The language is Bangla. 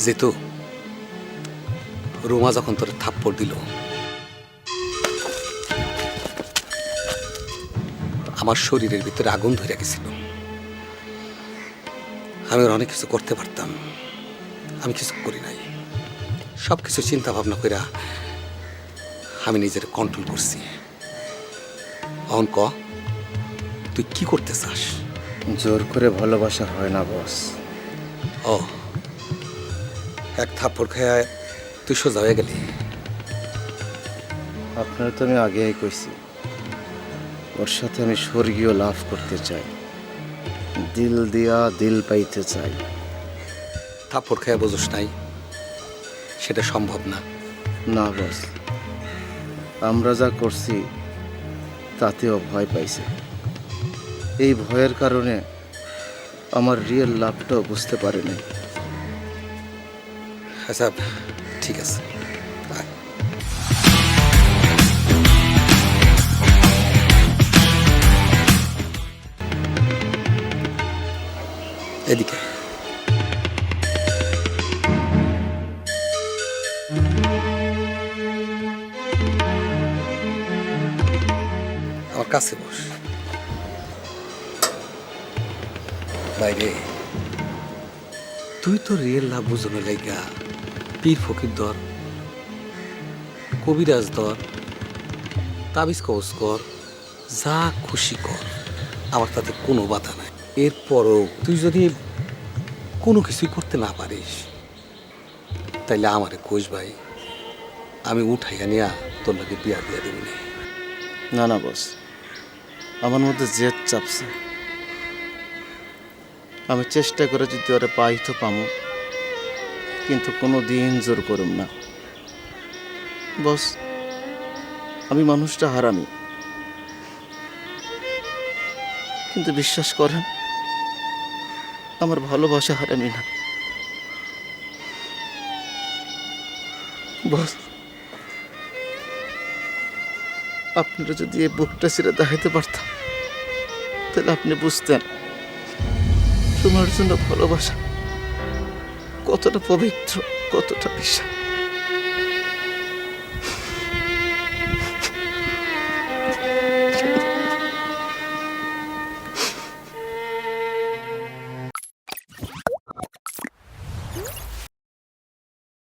যেতু রুমা যখন তোর থাপ্পড় দিল আমার শরীরের ভিতরে আগুন ধরে গেছিল। আমি ওর অনেক কিছু করতে পারতাম আমি কিছু করি নাই। সব কিছু চিন্তা ভাবনা করে আমি নিজের কন্ট্রোল করছি। অহন ক তুই কি করতে চাস? জোর করে ভালোবাসা হয় না বস। ও। এক থাপ্পড় খেয়ে তুই সোজা হয়ে গেলি। আপনার তো আমি আগেই কইছি ওর সাথে আমি স্বর্গীয় লাভ করতে চাই। দিল দিয়া দিল পাইতে চাই। থাপ্পড় খেয়ে বোঝস নাই সেটা সম্ভব না। না বস আমরা যা করছি তাতেও ভয় পাইছে। এই ভয়ের কারণে আমার রিয়েল লাভটাও বুঝতে পারেনি আচ্ছা ঠিক আছে। এদিকে। আমার কাছে বস। বাইরে। তুই তো রিয়েল লাভ বুঝনো লাইগা। পীর ফকির দর, কবিরাজ দর, তাবিজ কবজ কর, যা খুশি কর, আমার তাতে কোনো বাধা নাই। এরপরও তুই যদি কোনো কিছুই করতে না পারিস, তাইলে আমারে কোষ ভাই, আমি উঠাইয়া নিয়া তোর লাগে বিয়া দিয়া দেবি না। না না, বস। আমার মধ্যে জেদ চাপছে। আমি চেষ্টা করে যদি ওরে পাই তো পামো কিন্তু কোনো দিন জোর করুম না। বস, আমি মানুষটা হারামি। কিন্তু বিশ্বাস করেন, আমার ভালোবাসা হারামি না। বস, আপনারা যদি এই বুকটা ছেড়ে দেখাইতে পারতাম, তাহলে আপনি বুঝতেন, তোমার জন্য ভালোবাসা কতটা পবিত্র কতটা বিশাল।